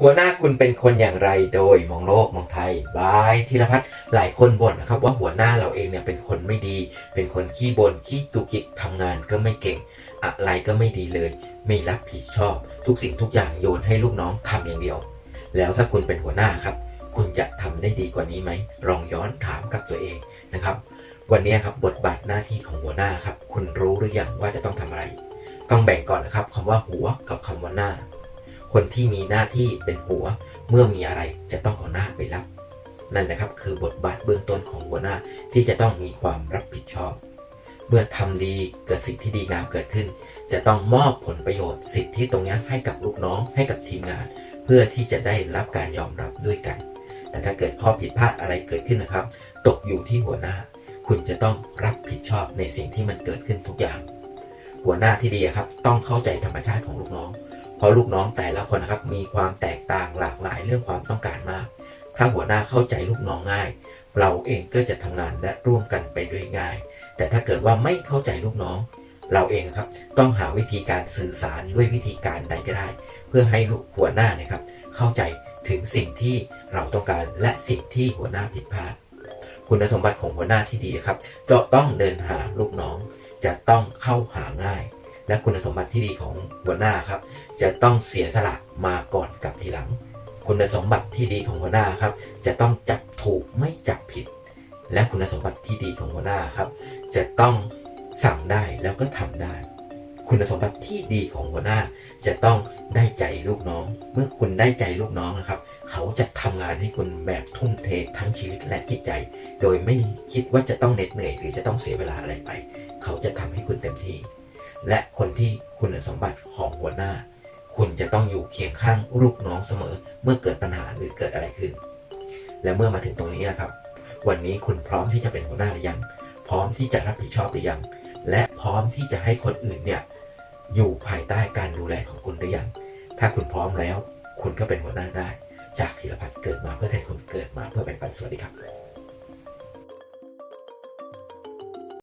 หัวหน้าคุณเป็นคนอย่างไรโดยมองโลกมองไทยบายธีรพัฒน์หลายคนบ่นนะครับว่าหัวหน้าเราเองเนี่ยเป็นคนไม่ดี เป็นคนขี้บน่นขี้จุกจิกทำงานก็ไม่เก่ง อะไรก็ไม่ดีเลย ไม่รับผิดชอบ ทุกสิ่งทุกอย่างโยนให้ลูกน้องทำอย่างเดียว แล้วถ้าคุณเป็นหัวหน้าครับ คุณจะทำได้ดีกว่านี้ไหมลองย้อนถามกับตัวเองนะครับ วันนี้ครับบทบาทหน้าที่ของหัวหน้าครับ คุณรู้หรือยังว่าจะต้องทำอะไร ต้องแบ่งก่อนนะครับคำว่าหัวกับคำว่าหน้า คนที่มีหน้าที่เป็นหัว เมื่อมีอะไรจะต้องเอาหน้าไปรับ นั่นนะครับคือบทบาทเบื้องต้นของหัวหน้าที่จะต้องมีความรับผิดชอบ เมื่อทำดีเกิดสิ่งที่ดีงามเกิดขึ้น จะต้องมอบผลประโยชน์สิทธิตรงนี้ให้กับลูกน้องให้กับทีมงาน เพื่อที่จะได้รับการยอมรับด้วยกัน แต่ถ้าเกิดข้อผิดพลาดอะไรเกิดขึ้นนะครับ ตกอยู่ที่หัวหน้า คุณจะต้องรับผิดชอบในสิ่งที่มันเกิดขึ้นทุกอย่าง หัวหน้าที่ดีครับ ต้องเข้าใจธรรมชาติของลูกน้อง เพราะลูกน้องแต่ละคนนะครับมีความแตกต่างหลากหลายเรื่องความต้องการมาก ถ้าหัวหน้าเข้าใจลูกน้องง่าย เราเองก็จะทำงานและร่วมกันไปด้วยง่าย แต่ถ้าเกิดว่าไม่เข้าใจลูกน้อง เราเองครับต้องหาวิธีการสื่อสารด้วยวิธีการใดก็ได้ เพื่อให้ลูกหัวหน้าเนะครับเข้าใจถึงสิ่งที่เราต้องการและสิ่งที่หัวหน้าผิดพลาด คุณสมบัติของหัวหน้าที่ดีครับ จะต้องเดินหาลูกน้อง จะต้องเข้าหาง่าย และคุณสมบัติที่ดีของหัวหน้าครับ จะต้องเสียสละมาก่อนกับทีหลัง คุณสมบัติที่ดีของหัวหน้าครับ จะต้องจับถูกไม่จับผิด และคุณสมบัติที่ดีของหัวหน้าครับ จะต้องสั่งได้แล้วก็ทำได้ คุณสมบัติที่ดีของหัวหน้า จะต้องได้ใจลูกน้อง เมื่อคุณได้ใจลูกน้องนะครับ เขาจะทำงานให้คุณแบบทุ่มเททั้งชีวิตและจิตใจ โดยไม่คิดว่าจะต้องเหน็ดเหนื่อย หรือจะต้องเสียเวลาอะไรไป เขาจะทำให้คุณเต็มที่ และคนที่คุณสมบัติของหัวหน้า คุณจะต้องอยู่เคียงข้างลูกน้องเสมอ เมื่อเกิดปัญหาหรือเกิดอะไรขึ้น และเมื่อมาถึงตรงนี้นะครับ วันนี้คุณพร้อมที่จะเป็นหัวหน้าหรือยัง พร้อมที่จะรับผิดชอบหรือยัง และพร้อมที่จะให้คนอื่นเนี่ยอยู่ภายใต้การดูแลของคุณหรือยัง ถ้าคุณพร้อมแล้ว คุณก็เป็นหัวหน้าได้ จากธีรพัฒน์เกิดมาเพื่อแทนคุณเกิดมาเพื่อแบ่งปันสวัสดีครับ